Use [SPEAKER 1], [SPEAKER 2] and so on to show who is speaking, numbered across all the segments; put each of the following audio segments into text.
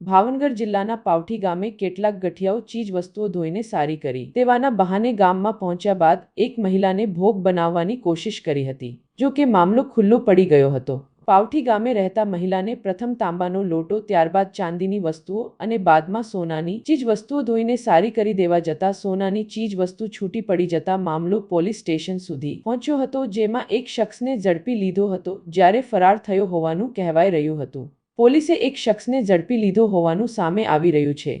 [SPEAKER 1] ભાવનગર જિલ્લાના પાવઠી ગામે કેટલાક ગઠિયાઓ ચીજ વસ્તુઓ ધોઈને સારી કરી. તેવાના બહાને ગામમાં પહોંચ્યા બાદ એક મહિલાને ભોગ બનાવવાની કોશિશ કરી હતી, જો કે મામલો ખુલ્લો પડી ગયો હતો. પાવઠી ગામે રહેતા મહિલાને પ્રથમ તાંબાનો લોટો, ત્યારબાદ ચાંદીની વસ્તુઓ અને બાદમાં સોનાની ચીજ વસ્તુઓ ધોઈને સારી કરી દેવા જતા સોનાની ચીજ વસ્તુ છૂટી પડી જતા મામલો પોલીસ સ્ટેશન સુધી પહોંચ્યો હતો, જેમાં એક શખ્સને ઝડપી લીધો હતો, જ્યારે ફરાર થયો હોવાનું કહેવાય રહ્યું હતું. પોલીસે એક શખ્સને ઝડપી લીધો હોવાનું સામે આવી રહ્યું છે.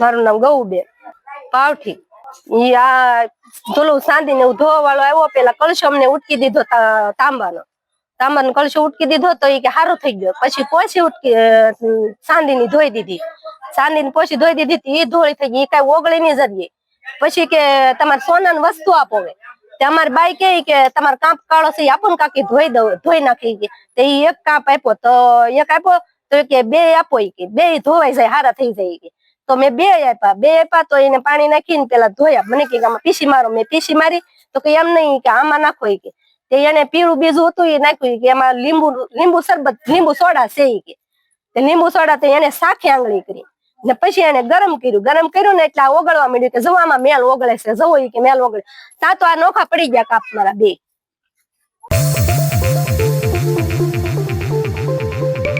[SPEAKER 2] મારું નામ ગૌબેન. પાવઠી. આ ધોલું સાંધી ને ધોવા વાળો આવ્યો, પેલા કલશમ ને ઉટકી દીધો તાંબાનો. તાંબાનો કળશો ઉટકી દીધો તો એ કે થઈ ગયો. પછી પોછી ઉટકી સાંધી ની ધોઈ દીધી. સાંધી ની પોછી ધોઈ દીધી એ ધોળી થઈ ગઈ. એ કઈ ઓગળી ની જરીએ પછી કે તમારે સોનાની વસ્તુ આપો અમારી બાઈ કે તમારે કાંપ કાળો છે આપો ને કાકી ધોઈ દઉં, ધોઈ નાખી કે. તે એક કાપ આપ્યો તો એક આપ્યો તો કે બે આપો કે. બે ધોવાઈ જાય, હારા થઈ જાય કે. તો મેં બે આપ્યા. બે આપ્યા તો એને પાણી નાખીને પેલા ધોયા. મને કે આમાં પીસી મારો. મેં પીસી મારી તો કે એમ નહીં કે આમાં નાખો કે. તે એને પીળું બીજું હતું એ નાખ્યું કે એમાં લીંબુ લીંબુ શરબત, લીંબુ સોડા છે કે. તે લીંબુ સોડા તો એને સાખી આંગળી કરી. ને પછી એને ગરમ કર્યું. ગરમ કર્યું ને એટલે ઓગળવા માંડ્યું કે જવામાં મેલ ઓગળે છે. જવો કે મેલ ઓગળે. તા તો આ નોખા પડી ગયા કાપ મારા બે.